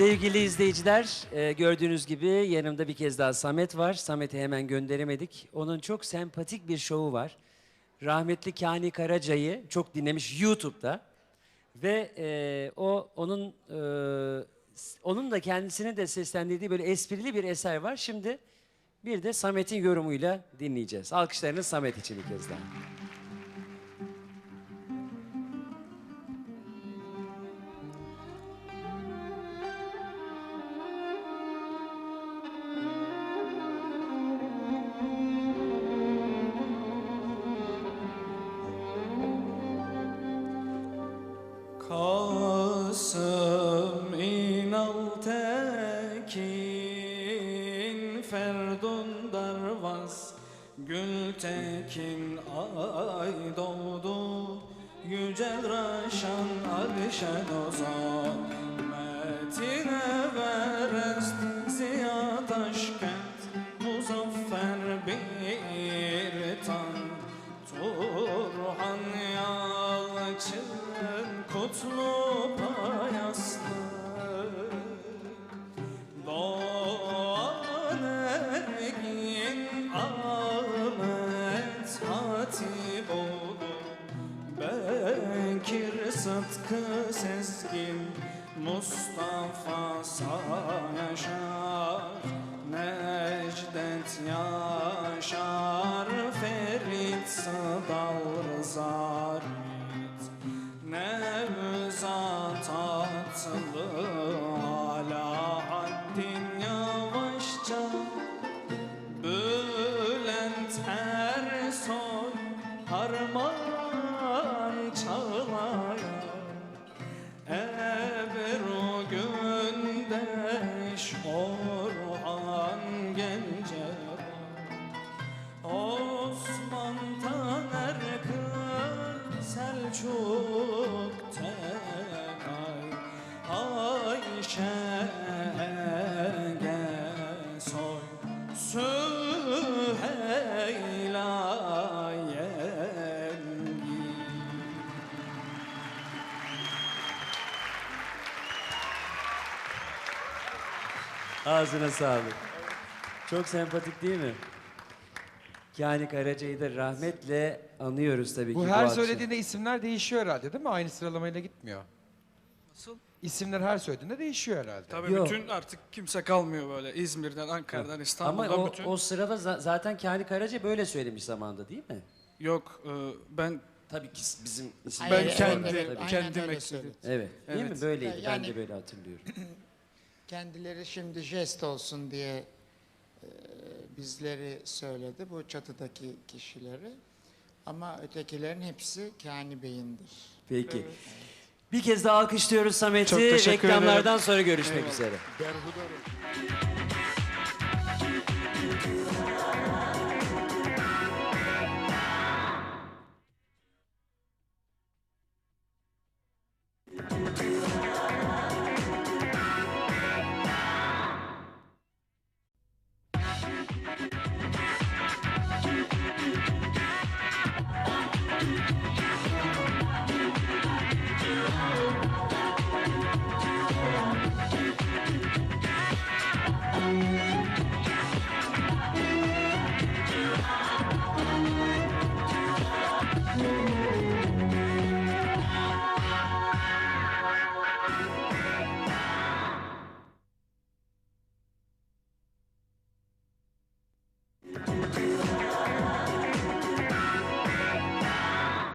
Sevgili izleyiciler, e, gördüğünüz gibi yanımda bir kez daha Samet var. Samet'i hemen gönderemedik. Onun çok sempatik bir şovu var. Rahmetli Kani Karaca'yı çok dinlemiş YouTube'da. Ve e, o onun e, onun da kendisine de seslendirdiği böyle esprili bir eser var. Şimdi bir de Samet'in yorumuyla dinleyeceğiz. Alkışlarınız Samet için bir kez daha. Kasım İnal Tekin Ferdun Darvaz Gültekin ay doğdu. Yücel Raşan Alişen Ozan Metin Everest Ziya Taşkent Sıtkı Sezgin Mustafa Yaşar. Necdet Yaşar Ferit Sıdal Rıza Nevzat Atlı Alaaddin Yavaşça. Bülent Ersoy Harman Orhan Gencebay Osman Taner Kır Selçuk Temay Ağzına sağlık. Çok sempatik değil mi? Kani Karaca'yı da rahmetle anıyoruz tabii ki Bu bu her akşam. söylediğinde isimler değişiyor herhalde değil mi? Aynı sıralamayla gitmiyor. Nasıl? İsimler her söylediğinde değişiyor herhalde. Tabii Yok. bütün artık kimse kalmıyor böyle İzmir'den, Ankara'dan, Ama İstanbul'dan o, bütün. o sırada za- zaten Kani Karaca böyle söylemiş zamanda değil mi? Yok e, ben Tabii ki bizim ben evet, kendi evet, aynen kendim öyle ekledim. söyledi. Evet. Değil mi? Evet. Böyleydi. Ben Yani- de böyle hatırlıyorum. Kendileri şimdi jest olsun diye e, bizleri söyledi bu çatıdaki kişileri. Ama ötekilerin hepsi Kani Bey'indir. Peki. Bir kez daha alkışlıyoruz Samet'i. Çok teşekkür Reklamlardan ederim. sonra görüşmek Eyvallah. üzere. Пока.